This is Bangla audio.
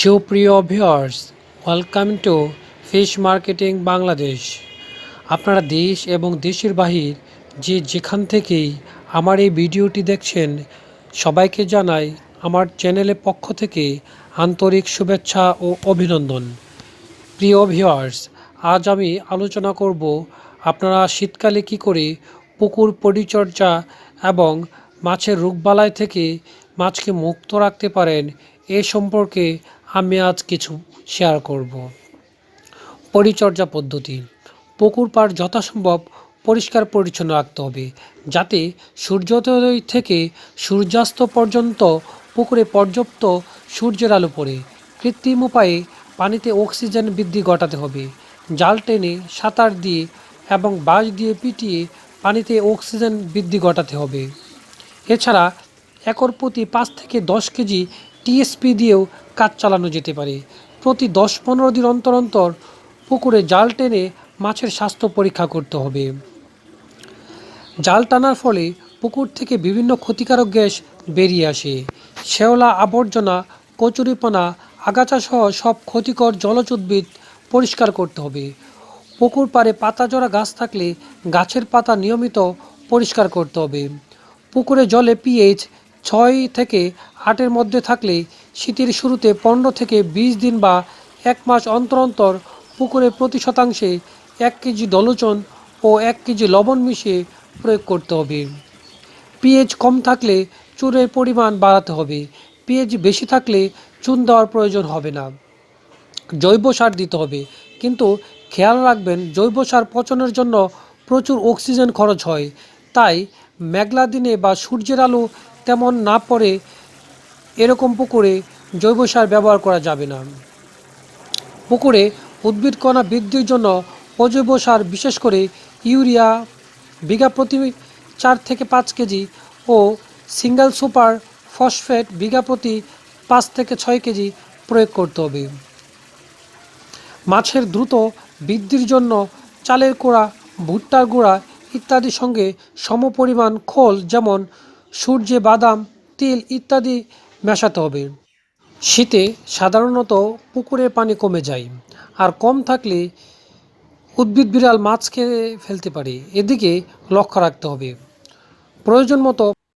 সুপ্রিয় viewers welcome to fish marketing Bangladesh আপনারা দেশ এবং দেশের বাহির যে যেখান থেকেই আমার এই ভিডিওটি দেখছেন, সবাইকে জানাই আমার চ্যানেলের পক্ষ থেকে আন্তরিক শুভেচ্ছা ও অভিনন্দন। প্রিয় ভিউয়ার্স আজ আমি আলোচনা করব আপনারা শীতকালে কি করে পুকুর পরিচর্যা এবং মাছের রোগবালাই থেকে মাছকে মুক্ত রাখতে পারেন এ সম্পর্কে আমি আজ কিছু শেয়ার করব। পরিচর্যা পদ্ধতি। পুকুর পাড় যথাসম্ভব পরিষ্কার পরিচ্ছন্ন রাখতে হবে, যাতে সূর্যোদয় থেকে সূর্যাস্ত পর্যন্ত পুকুরে পর্যাপ্ত সূর্যের আলো পড়ে। কৃত্রিম উপায়ে পানিতে অক্সিজেন বৃদ্ধি ঘটাতে হবে। জাল টেনে সাঁতার দিয়ে এবং বাঁশ দিয়ে পিটিয়ে পানিতে অক্সিজেন বৃদ্ধি ঘটাতে হবে। এছাড়া একর প্রতি পাঁচ থেকে দশ কেজি টিএসপি দিয়েও কাজ চালানো যেতে পারে। প্রতি দশ পনেরো দিন অন্তর অন্তর পুকুরে জাল টেনে মাছের স্বাস্থ্য পরীক্ষা করতে হবে। জাল টানার ফলে পুকুর থেকে বিভিন্ন ক্ষতিকারক গ্যাস বেরিয়ে আসে। শেওলা আবর্জনা, কচুরিপানা আগাছাসহ সব ক্ষতিকর জলজ উদ্ভিদ পরিষ্কার করতে হবে। পুকুর পাড়ে পাতাজোড়া গাছ থাকলে গাছের পাতা নিয়মিত পরিষ্কার করতে হবে। পুকুরে জলে পিএইচ ছয় থেকে আটের মধ্যে থাকলে শীতের শুরুতে পনেরো থেকে বিশ দিন বা এক মাস অন্তর অন্তর পুকুরে প্রতি শতাংশে এক কেজি দলোচন ও এক কেজি লবণ মিশিয়ে প্রয়োগ করতে হবে। পিএইচ কম থাকলে চুনের পরিমাণ বাড়াতে হবে। পিএইচ বেশি থাকলে চুন দেওয়ার প্রয়োজন হবে না। জৈব সার দিতে হবে। কিন্তু খেয়াল রাখবেন, জৈব সার পচনের জন্য প্রচুর অক্সিজেন খরচ হয়। তাই মেঘলা দিনে বা সূর্যের আলো তেমন না পড়ে, এরকম পুকুরে জৈব সার ব্যবহার করা যাবে না। পুকুরে উদ্ভিদ কণা বৃদ্ধির জন্য অজৈব সার, বিশেষ করে ইউরিয়া, বিঘা প্রতি চার থেকে পাঁচ কেজি ও সিঙ্গেল সুপার ফসফেট বিঘা প্রতি পাঁচ থেকে ছয় কেজি প্রয়োগ করতে হবে। মাছের দ্রুত বৃদ্ধির জন্য চালের গুঁড়া, ভুট্টার গুঁড়া ইত্যাদির সঙ্গে সমপরিমাণ খোল যেমন সূর্যে বাদাম, তিল ইত্যাদি মেশাতে হবে। শীতে সাধারণত পুকুরের পানি কমে যায় আর কম থাকলে উদ্ভিদ বিড়াল মাছ খেয়ে ফেলতে পারে। এদিকে লক্ষ্য রাখতে হবে। প্রয়োজন মতো